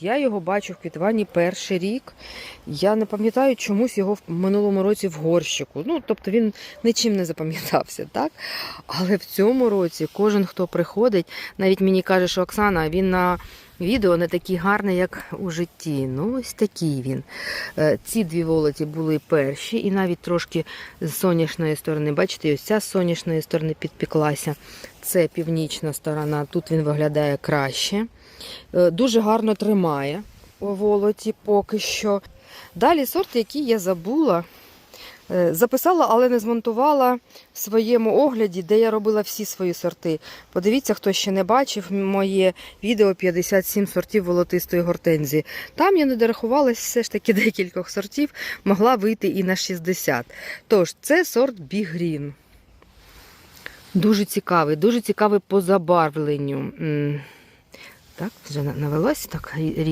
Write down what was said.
я його бачу в квітуванні перший рік. Я не пам'ятаю чомусь його в минулому році в горщику. Ну, тобто він нічим не запам'ятався, так? Але в цьому році кожен, хто приходить, навіть мені каже, що Оксана, він на відео не такий гарний, як у житті. Ну, ось такий він. Е, Ці дві волоті були перші, і навіть трошки з сонячної сторони. Бачите, ось ця з сонячної сторони підпіклася. Це північна сторона, тут він виглядає краще. Е, Дуже гарно тримає у волоті поки що. Далі сорт, який я забула, записала, але не змонтувала в своєму огляді, де я робила всі свої сорти. Подивіться, хто ще не бачив моє відео 57 сортів волотистої гортензії. Там я не дорахувалась все ж таки декількох сортів, могла вийти і на 60. Тож, це сорт Бігрін. Дуже цікавий, дуже цікавий по забарвленню. Так, вже на- навелось так